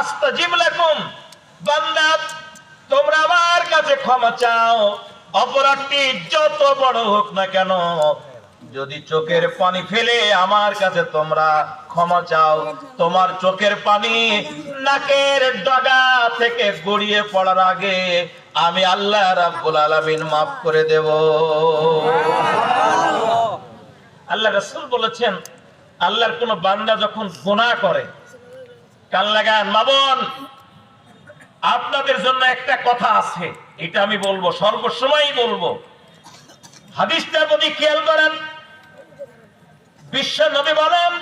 আস্তাজিব লাকুম বান্দা, তোমরা আমার কাছে ক্ষমা চাও। অপরাধটি যত বড় হোক না কেন, যদি চোখের পানি ফেলে আমার কাছে তোমরা ক্ষমা চাও, তোমার চোখের পানি নাকের ডগা থেকে গড়িয়ে পড়ার আগে আমি আল্লাহ রাব্বুল আলামিন মাফ করে দেব। আল্লাহ রাসূল বলেছেন, আল্লাহর কোন বান্দা যখন গুনাহ করে কান লাগান মাবন আপনাদের জন্য একটা কথা আছে, এটা আমি বলব, সর্বসময়ই বলব। হাদিসটার প্রতি খেয়াল করেন। বিশ্ব নবী বলেন,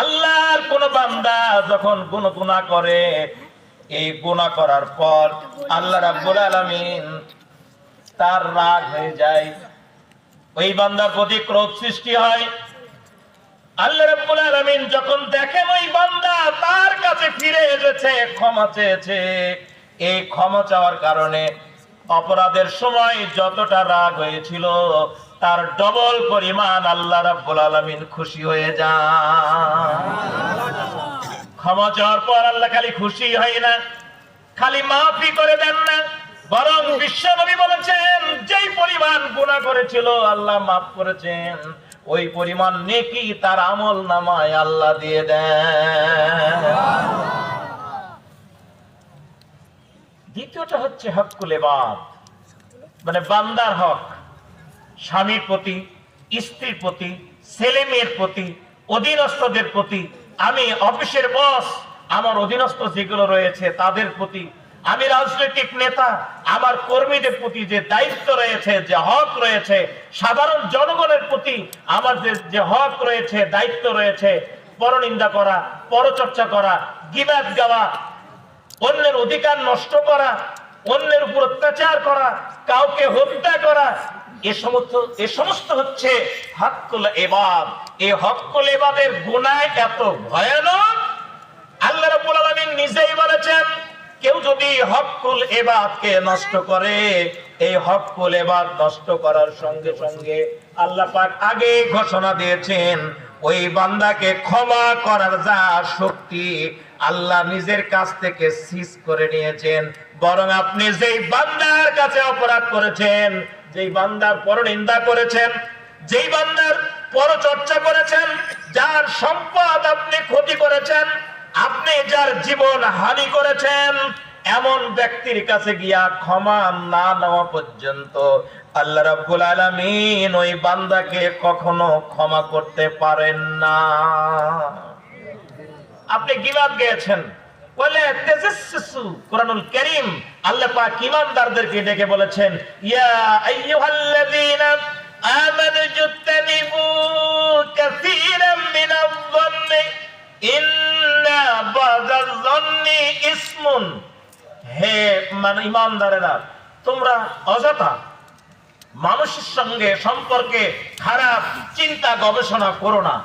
আল্লাহর কোন বান্দা যখন কোন গুনাহ করে, এই গুণা করার পর আল্লাহ রাব্বুল আলামিন তার রাগ হয়ে যায়। ওই বান্দার প্রতি ক্রোধ সৃষ্টি হয়। আল্লাহ রাব্বুল যখন দেখেন তার কাছে ফিরে এসেছে, ক্ষমা চেয়েছে। এই ক্ষমা চাওয়ার কারণে অপরাধের সময় যতটা রাগ হয়েছিল, তার ডবল পরিমাণ আল্লাহ রাব্বুল খুশি হয়ে যান। ক্ষমা চাওয়ার পর আল্লাহ খালি খুশি হয় না, খালি মাফি করে দেন না, বরং বিশ্ব নবী বলেছেন, যেই পরিমাণ গুনাহ করেছিল, আল্লাহ মাফ করেছেন। ওই পরিমাণ নেকি তার আমল নামায় আল্লাহ দিয়ে দেন। দ্বিতীয়টা হচ্ছে হকুল এবাদ মানে বান্দার হক, স্বামীর প্রতি, স্ত্রীর প্রতি, ছেলে মেয়ের প্রতি, অধীনস্থদের প্রতি, আমি অফিসের বস, আমার অধীনস্থ যেগুলো রয়েছে তাদের প্রতি আমি রাজনৈতিক নেতা, আমার কর্মীদের প্রতি যে দায়িত্ব রয়েছে, যে হক রয়েছে, সাধারণ জনগণের প্রতি আমার যে হক রয়েছে, দায়িত্ব রয়েছে, পরনিন্দা করা, পরচর্চা করা গিবাদ গাওয়া, অন্যের অধিকার নষ্ট করা, অন্যের উপর অত্যাচার করা, কাউকে হত্যা করা, এ সমস্ত এ সমস্ত হচ্ছে হকুল এবাদ। এই হকুল এবাদের গুনায় এত ভয়ানক, আল্লাহ রাব্বুল আলামিন নিজেই বলেছেন কেউ যদি হকুল এবাদকে নষ্ট করে, এই হকুল এবাদ নষ্ট করার সঙ্গে সঙ্গে আল্লাহ পাক আগে ঘোষণা দিয়েছেন, ওই বান্দাকে ক্ষমা করার যা শক্তি আল্লাহ নিজের কাছ থেকে সিজ করে নিয়েছেন। বরং আপনি যেই বান্দার কাছে অপরাধ করেছেন, যেই বান্দার পরনিন্দা করেছেন, যেই বান্দার পরচর্চা করেছেন, যার সম্পদ আপনি ক্ষতি করেছেন আপনি যার জীবন হানি করেছেন, এমন ব্যক্তির কাছে গিয়া ক্ষমা না নেওয়া পর্যন্ত আল্লাহ রাব্বুল আলামিন ওই বান্দাকে কখনো ক্ষমা করতে পারেন না। আপনি গিবাদ গেয়েছেন। বলে তেজস্সু কোরআনুল কারীম। আল্লাহ পাক ঈমানদারদেরকে ডেকে বলেছেন, ইয়া আইয়ুহাল্লাযীনা আমানু জুত্তানিবু কাসীরাম মিনাজ-যন্নি বাযাজ-যন্নি ইসমুন। হে মানে ঈমানদারেরা তোমরা অযথা মানুষের সঙ্গে সম্পর্কে খারাপ চিন্তা গবেষণা করো না।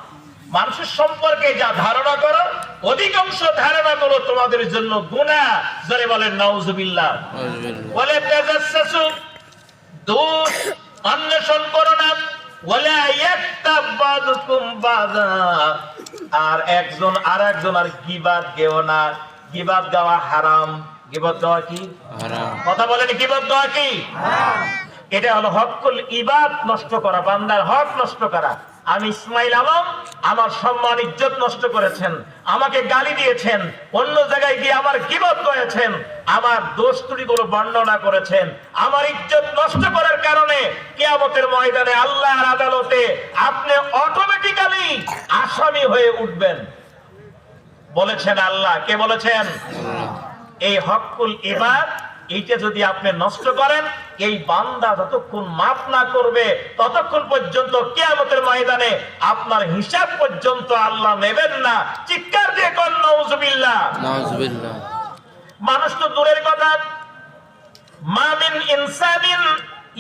মানুষের সম্পর্কে যা ধারণা করো অধিকাংশ ধারণা করো তোমাদের জন্য গুণা জোরে বলেন নাউজুবিল্লাহ। বলে দোষ অন্বেষণ করো না। বলে বাদা। আর একজন আর একজন আর গিবাদ গেও না। গিবাদ গাওয়া হারাম। গিবাদ গাওয়া কি? কথা বলেন গিবাদ গাওয়া কি? এটা হলো হকুল ইবাদ নষ্ট করা বান্দার হক নষ্ট করা। আমি ইসমাইল আলম আমার সম্মান ইজ্জত নষ্ট করেছেন। আমাকে গালি দিয়েছেন। অন্য জায়গায় গিয়ে আমার গিবত করেছেন। আমার দোষ ত্রুটিগুলো বর্ণনা করেছেন। আমার ইজ্জত নষ্ট করার কারণে কিয়ামতের ময়দানে আল্লাহর আদালতে আপনি অটোমেটিক্যালি আসামি হয়ে উঠবেন। বলেছেন আল্লাহ। কে বলেছেন? এই হকুল ইবাদ এইটা যদি আপনি নষ্ট করেন এই বান্দা যতক্ষণ মাফ না করবে ততক্ষণ পর্যন্ত কেয়ামতের ময়দানে আপনার হিসাব পর্যন্ত আল্লাহ নেবেন না। চিৎকার দিয়ে কন মানুষ তো দূরের কথা। মামিন ইনসানিন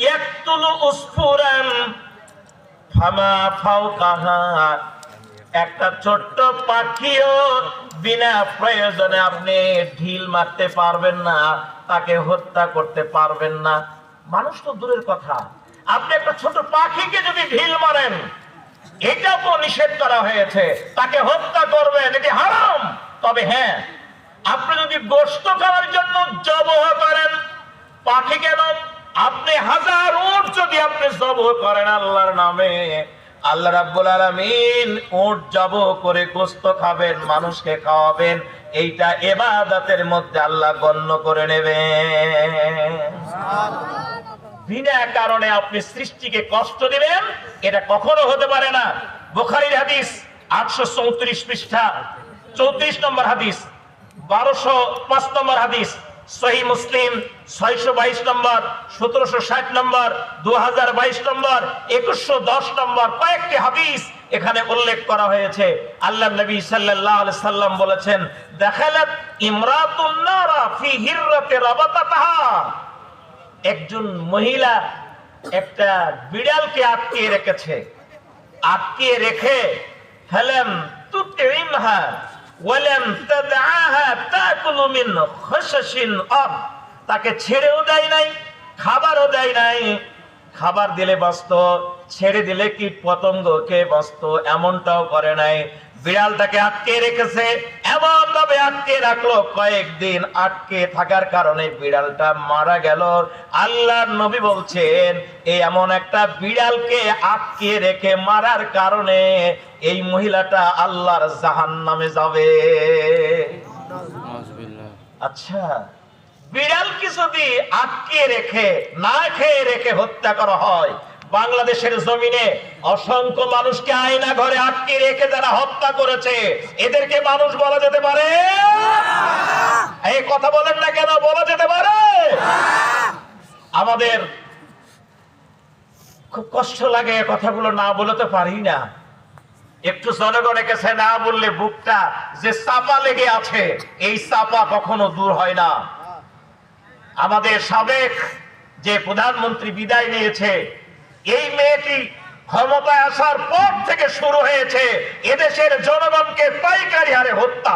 ইয়াকতুলু উসফুরান ফামা ফাওকাহা। একটা ছোট্ট পাখিও বিনা প্রয়োজনে আপনি ঢিল মারতে পারবেন না, তাকে হত্যা করতে পারবেন না। মানুষ তো দূরের কথা। আপনি একটা ছোট পাখিকে যদি ঢিল মারেন এটা তো নিষেধ করা হয়েছে। তাকে হত্যা করবেন, এটি হারাম। তবে হ্যাঁ আপনি যদি গোস্ত খাওয়ার জন্য জবহ করেন, পাখি কেন আপনি হাজার উট যদি আপনি জবহ করেন আল্লাহর নামে, আল্লাহ রাব্বুল আলামিন উট জবহ করে গোস্ত খাবেন, মানুষকে খাওয়াবেন, এইটা এবাদতের মধ্যে আল্লাহ গণ্য করে নেবেন। বিনা কারণে আপনি সৃষ্টিকে কষ্ট দিবেন, এটা কখনো হতে পারে না। বুখারীর হাদিস আটশো চৌত্রিশ পৃষ্ঠা, চৌত্রিশ নম্বর হাদিস, বারোশো পাঁচ নম্বর হাদিস সহি মুসলিম, ছয়শো বাইশ নম্বর, সতেরোশো ষাট নম্বর দু হাজার বাইশ নম্বর, একুশশো দশ নম্বর, কয়েকটি হাদিস এখানে উল্লেখ করা হয়েছে। আল্লাহ নবী আলাইহি সাল্লাম বলেছেন, দেখালাত ইমরাতুন নারা ফি হিররাতি রাবাতাতাহা। একজন মহিলা একটা বিড়ালকে আটকে রেখেছে। আটকে রেখে ফেলেন তুতিমহা তাকে ছেড়েও দেয় নাই, খাবারও দেয় নাই। খাবার দিলে বস্ত ছেড়ে দিলে কীট পতঙ্গকে বসত এমনটাও করে নাই। বিড়ালটাকে আটকে রেখেছে এমন ভাবে আটকে রাখল কয়েকদিন আটকে থাকার কারণে বিড়ালটা মারা গেল। আল্লাহর নবী বলছেন এই এমন একটা বিড়ালকে আটকে রেখে মারার কারণে এই মহিলাটা আল্লাহর জাহান নামে যাবে আচ্ছা বিড়ালকে যদি আটকে রেখে না খেয়ে রেখে হত্যা করা হয় বাংলাদেশের জমিনে অসংখ্য মানুষকে আয়না ঘরে আটকে রেখে যারা হত্যা করেছে, এদেরকে মানুষ বলা যেতে পারে? এই কথা বলেন না কেন, বলা যেতে পারে? আমাদের খুব কষ্ট লাগে কথাগুলো না বলতে পারি না। একটু জনগণের কাছে না বললে বুকটা যে চাপা লেগে আছে, এই চাপা কখনো দূর হয় না। আমাদের সাবেক যে প্রধানমন্ত্রী বিদায় নিয়েছে এই মেয়েটি ক্ষমতায় আসার পর থেকে শুরু হয়েছে এদেশের জনগণকে পাইকারি হারে হত্যা।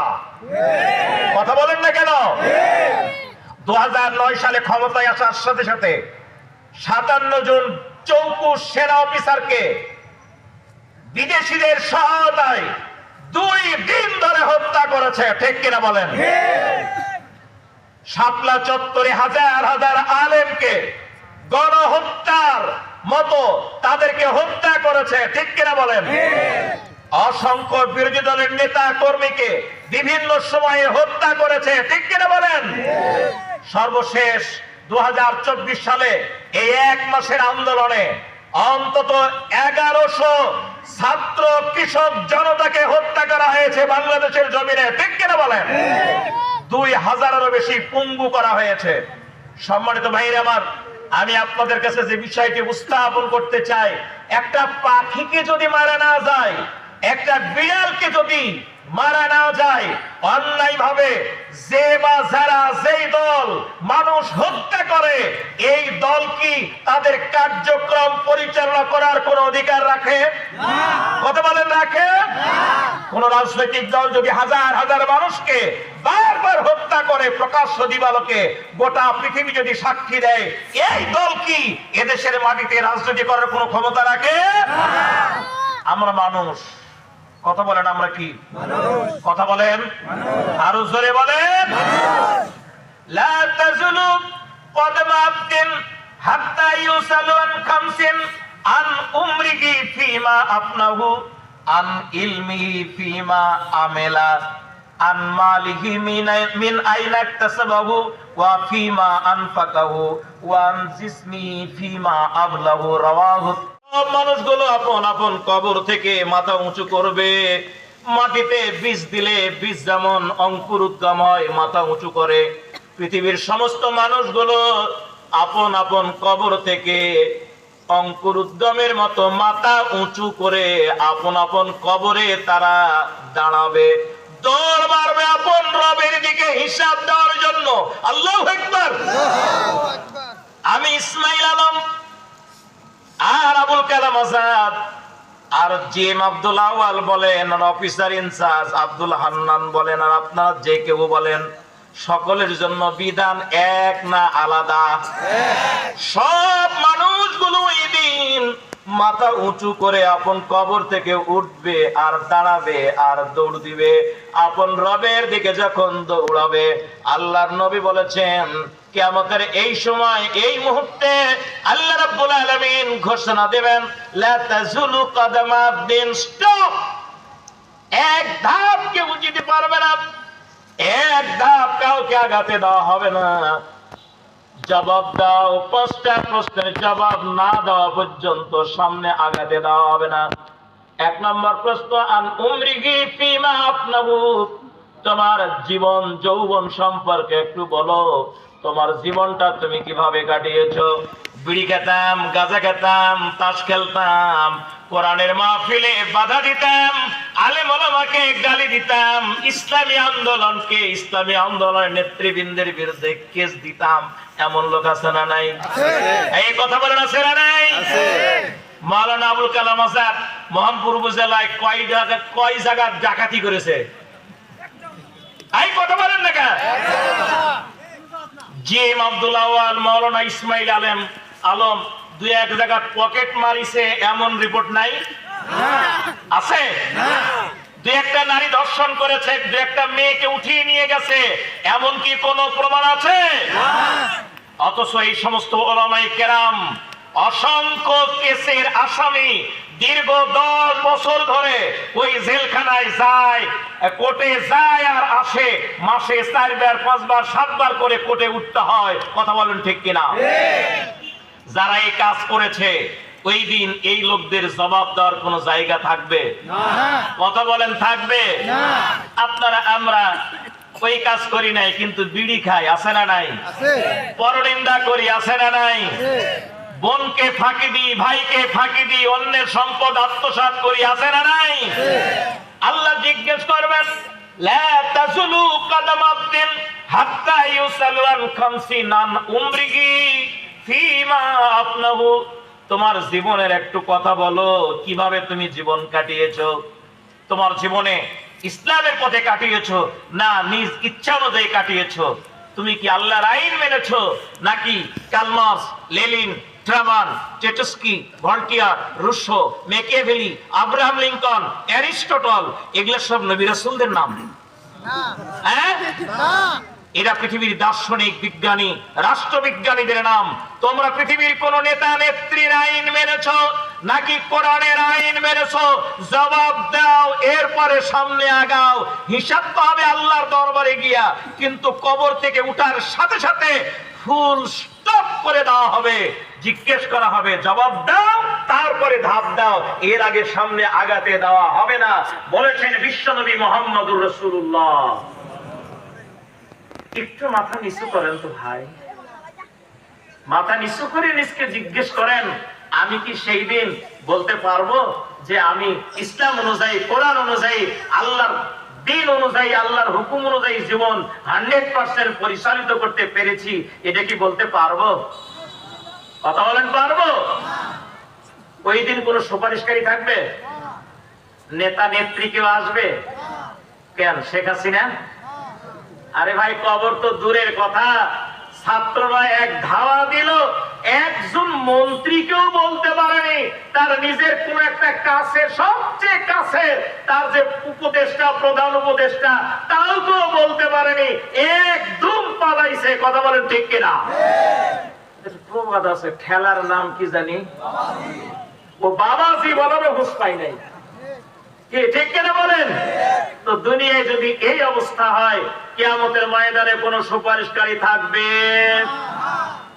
কথা বলেন না কেন? দু সালে ক্ষমতায় আসার সাথে সাথে সাতান্ন জন চৌকুশ সেনা অফিসারকে বিদেশিদের সহায়তায় দুই দিন ধরে হত্যা করেছে, ঠিক কিনা বলেন? শাপলা চত্বরে হাজার হাজার আলেমকে গণহত্যার মতো তাদেরকে হত্যা করেছে, ঠিক কিনা বলেন? অসংখ্য বিরোধী দলের নেতা কর্মীকে বিভিন্ন সময়ে হত্যা করেছে, ঠিক কিনা বলেন? সর্বশেষ দু সালে এই এক মাসের আন্দোলনে অন্তত এগারোশো ছাত্র কৃষক জনতাকে হত্যা করা হয়েছে বাংলাদেশের জমিনে, ঠিক কিনা বলেন? দুই হাজারেরও বেশি পুঙ্গু করা হয়েছে। সম্মানিত ভাইরা আমার আমি আপনাদের কাছে যে বিষয়টি উপস্থাপন করতে চাই একটা পাখিকে যদি মারা না যায় একটা বিড়ালকে যদি মারা না যায় অন্যায় ভাবে যে বা যারা যেই দল মানুষ হত্যা করে এই দল কি তাদের কার্যক্রম পরিচালনা করার কোন অধিকার রাখে? কথা বলেন রাখে? কোন রাজনৈতিক দল যদি হাজার হাজার মানুষকে বারবার হত্যা করে প্রকাশ্য দিবালকে গোটা পৃথিবী যদি সাক্ষী দেয় এই দল কি এদেশের মাটিতে রাজনীতি করার কোন ক্ষমতা রাখে? আমরা মানুষ। কথা বলেন আমরা কি? কথা বলেন? আরও জোরে বলেন? লা আপনাহু আন ইলমিহি ফিমা আমেলা। আন মিন ওয়া ফিমা ফিমা সব মানুষগুলো আপন আপন কবর থেকে মাথা উঁচু করবে। মাটিতে বীজ দিলে বীজ যেমন অঙ্কুর উদ্গম হয় মাথা উঁচু করে। পৃথিবীর সমস্ত মানুষগুলো আপন আপন কবর থেকে অঙ্কুর উদ্যমের মতো মাথা উঁচু করে আপন আপন কবরে তারা দাঁড়াবে। দৌড় মারবে আপন রবের দিকে হিসাব দেওয়ার জন্য। আল্লাহ একবার আমি ইসমাইল আলম আর আবুল কালাম আজাদ আর জিএম আব্দুল আওয়াল বলেন আর officer in charge Abdul Hannan বলেন আর আপনারা যে কেউ বলেন সকলের জন্য বিধান এক না আলাদা। সব মানুষগুলো মাথা উঁচু করে আপন কবর থেকে উঠবে আর দাঁড়াবে আর দৌড় দিবে। আপন রবের দিকে যখন দৌড়াবে, আল্লাহর নবী বলেছেন, কিয়ামতের এই সময়, এই মুহূর্তে আল্লাহ রাব্বুল আলামিন ঘোষণা দেবেন, লা তাজুলু কদমা আবদিন স্টপ এক ধাপ কেউ যেতে পারবে না, এক ধাপ কাউকে আগাতে দেওয়া হবে না। জবাব দাও পাঁচটা প্রশ্নের জবাব না দেওয়া পর্যন্ত সামনে আগাতে দেওয়া হবে না। এক নম্বর প্রশ্ন তোমার জীবন, যৌবন সম্পর্কে একটু বলো। তোমার জীবনটা তুমি কীভাবে কাটিয়েছো? বিড়ি খেতাম গাঁজা খেতাম তাস খেলতাম কোরআনের মাহফিলে বাধা দিতাম আলেম ওলামাকে গালি দিতাম ইসলামী আন্দোলনকে ইসলামী আন্দোলনের নেতৃবৃন্দের বিরুদ্ধে কেস দিতাম। এমন লোক আছে না নাই? এই কথা বলেন আছে না নাই? মাওলানা আবুল কালাম আজাদ মোহাম্মদপুর উপজেলায় কয় জায়গা কয় জায়গা ডাকাতি করেছে? এই কথা বলেন না কেন? জিএম আব্দুল আওয়াল মাওলানা ইসমাইল আলম আলম, দুই এক জায়গা পকেট মারিছে, এমন রিপোর্ট নাই? আছে? দু একটা নারী দর্শন করেছে দু একটা মেয়েকে উঠিয়ে নিয়ে গেছে, এমন কি কোনো প্রমাণ আছে? অথচ এই সমস্ত ওলামাই কেরাম অসংখ্য কেসের আসামি দীর্ঘ দশ বছর ধরে ওই জেলখানায় যায় কোর্টে যায় আর আসে। মাসে চারবার পাঁচবার সাতবার করে কোর্টে উঠতে হয়। কথা বলেন ঠিক কিনা? যারা এই কাজ করেছে ওই দিন এই লোকদের জবাব দেওয়ার কোন জায়গা থাকবে? কথা বলেন থাকবে? আপনারা আমরা ওই কাজ করি নাই কিন্তু বিড়ি খাই আছে না নাই? পরনিন্দা করি আছে না নাই? বোনকে ফাঁকি দিই, ভাইকে ফাঁকি দিই, অন্যের সম্পদ আত্মসাৎ করি, আছে না নাই? আল্লাহ জিজ্ঞেস করবেন, লা তাজুলু কদম আবদিন হাত্তা খামসিন আন ফিমা তোমার জীবনের একটু কথা বলো, কীভাবে তুমি জীবন কাটিয়েছো? তোমার জীবনে ইসলামের পথে কাটিয়েছো না নিজ ইচ্ছা অনুযায়ী কাটিয়েছো? তুমি কি আল্লাহর আইন মেনেছো নাকি Karl Marx, Lenin Truman চেটস্কি Voltaire Rousseau Machiavelli Abraham Lincoln Aristotle এগুলো সব নবী রাসূলদের নাম। হ্যাঁ? এরা পৃথিবীর দার্শনিক, বিজ্ঞানী, রাষ্ট্রবিজ্ঞানীদের নাম। তোমরা পৃথিবীর কোন নেতা, নেত্রীর আইন মেনেছ, নাকি কোরআনের আইন মেনেছ? জবাব দাও, এরপরে সামনে আগাও। হিসাব তো হবে আল্লাহর দরবারে গিয়া, কিন্তু কবর থেকে উঠার সাথে সাথে ফুল স্টপ করে দেওয়া হবে, জিজ্ঞেস করা হবে, জবাব দাও, তারপরে ধাপ দাও, এর আগে সামনে আগাতে দেওয়া হবে না। বলেছেন বিশ্বনবী মোহাম্মদুর রসুল্লাহ একটু মাথা নিচু করেন তো ভাই। মাথা নিচু করে নিজকে জিজ্ঞেস করেন, আমি কি সেই দিন বলতে পারব যে আমি ইসলাম অনুযায়ী, কোরআন অনুযায়ী আল্লাহর দিন অনুযায়ী, আল্লাহর হুকুম অনুযায়ী জীবন হান্ড্রেড পার্সেন্ট পরিচালিত করতে পেরেছি, এটা কি বলতে পারব? কথা বলেন, পারব? ওই দিন কোন সুপারিশকারী থাকবে? নেতা, নেত্রী কেউ আসবে? কেন? শেখ হাসিনা? আরে ভাই, কবর তো দূরের কথা। ছাত্ররা এক ধাওয়া দিল একজন মন্ত্রীকেও বলতে পারেনি, তার নিজের কোন একটা কাছে সবচেয়ে কাছে তার যে উপদেষ্টা, প্রধান উপদেষ্টা, তাও তো বলতে পারেনি, একদম পালাইছে, কথা বলেন ঠিক কিনা? প্রবাদ আছে ঠেলার নাম কি জানি? ও বাবাজি, বলারও হুস পাই নাই। ঠিক কেন বলেন? তো দুনিয়ায় যদি এই অবস্থা হয়, কিয়ামতের কোন সুপারিশকারী থাকবে?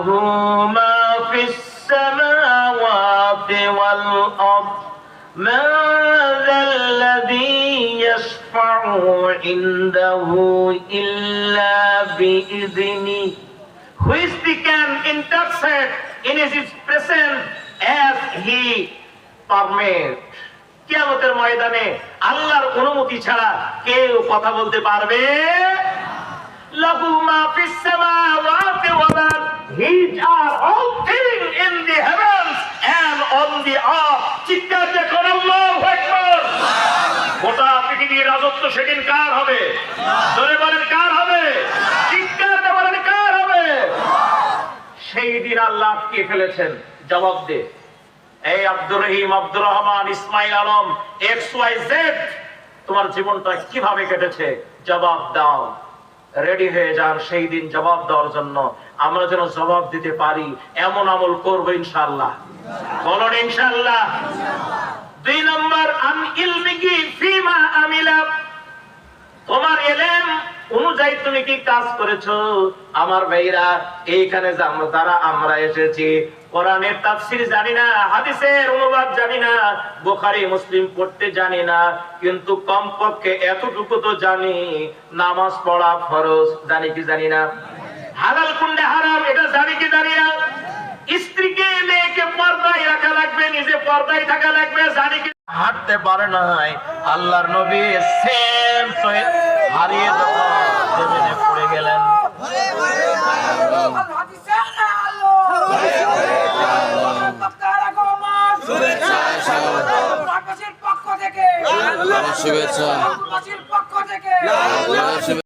له ما في السماوات والأرض من ذا الذي يشفع عنده إلا بإذنه Who is the can intercede in his presence as he permit কিয়ামতের ময়দানে আল্লাহর অনুমতি ছাড়া কেউ কথা বলতে পারবে মা ফিস সামাওয়াতি ওয়া মা His are all things in the heavens and on the earth. চিৎকার কর, আল্লাহু আকবার। গোটা পৃথিবীর রাজত্ব সেদিন কার হবে? জোরে বলেন, কার হবে? চিৎকার বলেন, কার হবে? সেই দিন আল্লাহ আটকে ফেলেছেন। জবাব দে। এই Abdur Rahim, Abdur Rahman, Ismail Alam, X Y Z, তোমার জীবনটা কীভাবে কেটেছে? জবাব দাও। রেডি হয়ে যান, সেই দিন জবাব দেওয়ার জন্য। আমরা যেন জবাব দিতে পারি, এমন আমল করব ইনশাল্লাহ বলুন ইনশাল্লাহ দুই নম্বর তোমার এলেম অনুযায়ী তুমি কি কাজ করেছ? আমার ভাইরা, এইখানে যে আমরা তারা আমরা এসেছি কোরআনের তাফসীর জানি না, হাদিসের অনুবাদ জানি না, বুখারী, মুসলিম পড়তে জানি না, কিন্তু কমপক্ষে এতটুকু তো জানি, নামাজ পড়া ফরজ, জানি কি জানি না। হালাল কুন্ডে হারাম, এটা জানি কি জানি না। স্ত্রীকে, মেয়েকে পর্দায় রাখা লাগবে, নিজে পর্দায় থাকা লাগবে, জানি কি হাঁটতে পারে নাই, আল্লাহর নবী সেম হারিয়ে যখন শুভেচ্ছা